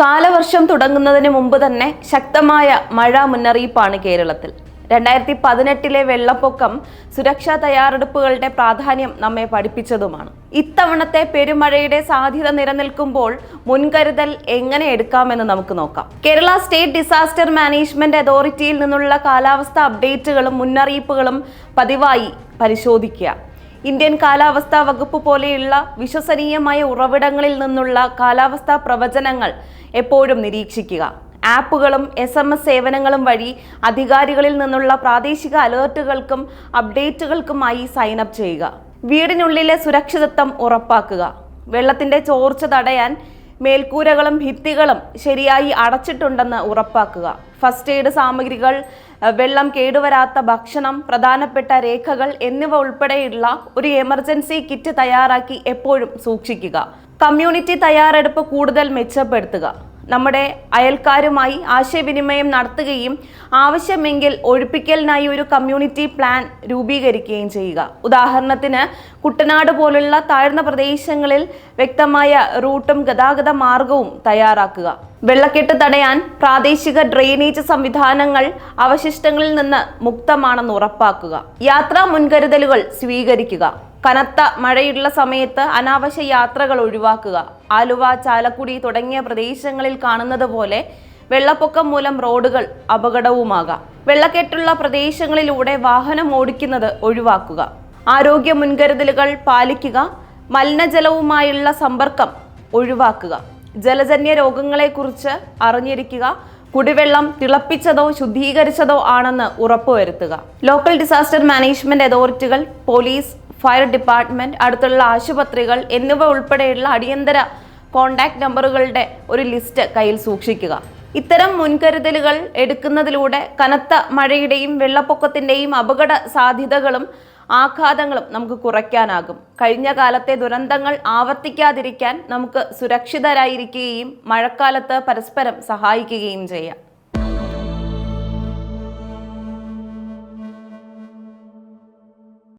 കാലവർഷം തുടങ്ങുന്നതിന് മുമ്പ് തന്നെ ശക്തമായ മഴ മുന്നറിയിപ്പാണ് കേരളത്തിൽ. രണ്ടായിരത്തി പതിനെട്ടിലെ വെള്ളപ്പൊക്കം സുരക്ഷാ തയ്യാറെടുപ്പുകളുടെ പ്രാധാന്യം നമ്മെ പഠിപ്പിച്ചതുമാണ്. ഇത്തവണത്തെ പെരുമഴയുടെ സാധ്യത നിലനിൽക്കുമ്പോൾ മുൻകരുതൽ എങ്ങനെ എടുക്കാമെന്ന് നമുക്ക് നോക്കാം. കേരള സ്റ്റേറ്റ് ഡിസാസ്റ്റർ മാനേജ്മെന്റ് അതോറിറ്റിയിൽ നിന്നുള്ള കാലാവസ്ഥ അപ്ഡേറ്റുകളും മുന്നറിയിപ്പുകളും പതിവായി പരിശോധിക്കുക. ഇന്ത്യൻ കാലാവസ്ഥാ വകുപ്പ് പോലെയുള്ള വിശ്വസനീയമായ ഉറവിടങ്ങളിൽ നിന്നുള്ള കാലാവസ്ഥാ പ്രവചനങ്ങൾ എപ്പോഴും നിരീക്ഷിക്കുക. ആപ്പുകളും എസ് എം എസ് സേവനങ്ങളും വഴി അധികാരികളിൽ നിന്നുള്ള പ്രാദേശിക അലേർട്ടുകൾക്കും അപ്ഡേറ്റുകൾക്കുമായി സൈൻ അപ്പ് ചെയ്യുക. വീടിനുള്ളിലെ സുരക്ഷിതത്വം ഉറപ്പാക്കുക. വെള്ളത്തിന്റെ ചോർച്ച തടയാൻ മേൽക്കൂരകളും ഭിത്തികളും ശരിയായി അടച്ചിട്ടുണ്ടെന്ന് ഉറപ്പാക്കുക. ഫസ്റ്റ് എയ്ഡ് സാമഗ്രികൾ വെള്ളം കേടുവരാത്ത ഭക്ഷണം പ്രധാനപ്പെട്ട രേഖകൾ എന്നിവ ഉൾപ്പെടെയുള്ള ഒരു എമർജൻസി കിറ്റ് തയ്യാറാക്കി എപ്പോഴും സൂക്ഷിക്കുക. കമ്മ്യൂണിറ്റി തയ്യാറെടുപ്പ് കൂടുതൽ മെച്ചപ്പെടുത്തുക. നമ്മുടെ അയൽക്കാരുമായി ആശയവിനിമയം നടത്തുകയും ആവശ്യമെങ്കിൽ ഒഴിപ്പിക്കലിനായി ഒരു കമ്മ്യൂണിറ്റി പ്ലാൻ രൂപീകരിക്കുകയും ചെയ്യുക. ഉദാഹരണത്തിന് കുട്ടനാട് പോലുള്ള താഴ്ന്ന പ്രദേശങ്ങളിൽ വ്യക്തമായ റൂട്ടും ഗതാഗത മാർഗവും തയ്യാറാക്കുക. വെള്ളക്കെട്ട് തടയാൻ പ്രാദേശിക ഡ്രെയിനേജ് സംവിധാനങ്ങൾ അവശിഷ്ടങ്ങളിൽ നിന്ന് മുക്തമാണെന്ന് ഉറപ്പാക്കുക. യാത്രാ മുൻകരുതലുകൾ സ്വീകരിക്കുക. കനത്ത മഴയുള്ള സമയത്ത് അനാവശ്യ യാത്രകൾ ഒഴിവാക്കുക. ആലുവ ചാലക്കുടി തുടങ്ങിയ പ്രദേശങ്ങളിൽ കാണുന്നത് പോലെ വെള്ളപ്പൊക്കം മൂലം റോഡുകൾ അപകടവുമാകാം. വെള്ളക്കെട്ടുള്ള പ്രദേശങ്ങളിലൂടെ വാഹനം ഓടിക്കുന്നത് ഒഴിവാക്കുക. ആരോഗ്യ മുൻകരുതലുകൾ പാലിക്കുക. മലിനജലവുമായുള്ള സമ്പർക്കം ഒഴിവാക്കുക. ജലജന്യ രോഗങ്ങളെക്കുറിച്ച് അറിഞ്ഞിരിക്കുക. കുടിവെള്ളം തിളപ്പിച്ചതോ ശുദ്ധീകരിച്ചതോ ആണെന്ന് ഉറപ്പുവരുത്തുക. ലോക്കൽ ഡിസാസ്റ്റർ മാനേജ്മെന്റ് അതോറിറ്റികൾ പോലീസ് ഫയർ ഡിപ്പാർട്ട്മെന്റ് അടുത്തുള്ള ആശുപത്രികൾ എന്നിവ ഉൾപ്പെടെയുള്ള അടിയന്തര കോൺടാക്ട് നമ്പറുകളുടെ ഒരു ലിസ്റ്റ് കയ്യിൽ സൂക്ഷിക്കുക. ഇത്തരം മുൻകരുതലുകൾ എടുക്കുന്നതിലൂടെ കനത്ത മഴയുടെയും വെള്ളപ്പൊക്കത്തിന്റെയും അപകട സാധ്യതകളും ആഘാതങ്ങളും നമുക്ക് കുറയ്ക്കാനാകും. കഴിഞ്ഞ കാലത്തെ ദുരന്തങ്ങൾ ആവർത്തിക്കാതിരിക്കാൻ നമുക്ക് സുരക്ഷിതരായിരിക്കുകയും മഴക്കാലത്ത് പരസ്പരം സഹായിക്കുകയും ചെയ്യാം.